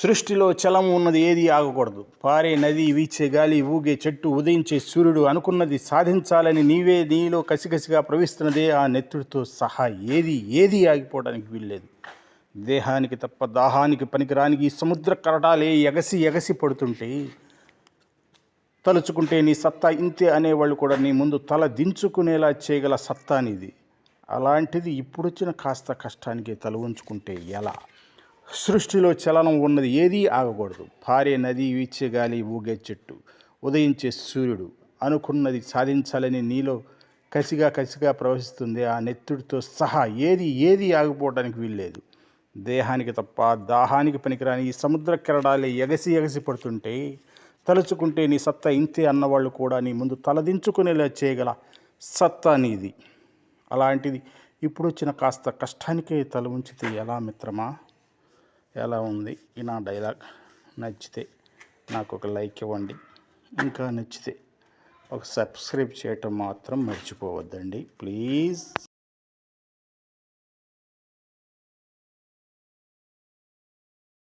సృష్టిలో చలం ఉన్నది ఏది ఆగకూడదు. పారే నది వీచే గాలి ఊగే చెట్టు ఉదయించే సూర్యుడు అనుకున్నది సాధించాలని నీవే నీలో కసికసిగా ప్రవహిస్తున్నదే ఆ నెత్తుడితో సహా ఏది ఏది ఆగిపోవడానికి వీల్లేదు. దేహానికి తప్ప దాహానికి పనికిరానికి ఈ సముద్ర కరటాలే ఎగసి ఎగసి పడుతుంటే తలుచుకుంటే నీ సత్తా ఇంతే అనేవాళ్ళు కూడా నీ ముందు తల దించుకునేలా చేయగల సత్తా అనేది అలాంటిది ఇప్పుడొచ్చిన కాస్త కష్టానికి తల ఉంచుకుంటే ఎలా? సృష్టిలో చలనం ఉన్నది ఏదీ ఆగకూడదు. పారే నది వీచే గాలి ఊగే చెట్టు. ఉదయించే సూర్యుడు అనుకున్నది సాధించాలని నీలో కసిగా కసిగా ప్రవహిస్తుంది ఆ నెత్తుడితో సహా ఏది ఏది ఆగిపోవడానికి వీల్లేదు. దేహానికి తప్ప దాహానికి పనికిరాని ఈ సముద్ర కిరడాలే ఎగసి ఎగసి పడుతుంటే తలుచుకుంటే నీ సత్తా ఇంతే అన్నవాళ్ళు కూడా నీ ముందు తలదించుకునేలా చేయగల సత్తా నీది. అలాంటిది ఇప్పుడు వచ్చిన కాస్త కష్టానికే తల ఉంచితే ఎలా మిత్రమా? ఎలా ఉంది? ఈ నా డైలాగ్ నచ్చితే నాకు ఒక లైక్ ఇవ్వండి. ఇంకా నచ్చితే ఒక సబ్స్క్రైబ్ చేయటం మాత్రం మర్చిపోవద్దండి. ప్లీజ్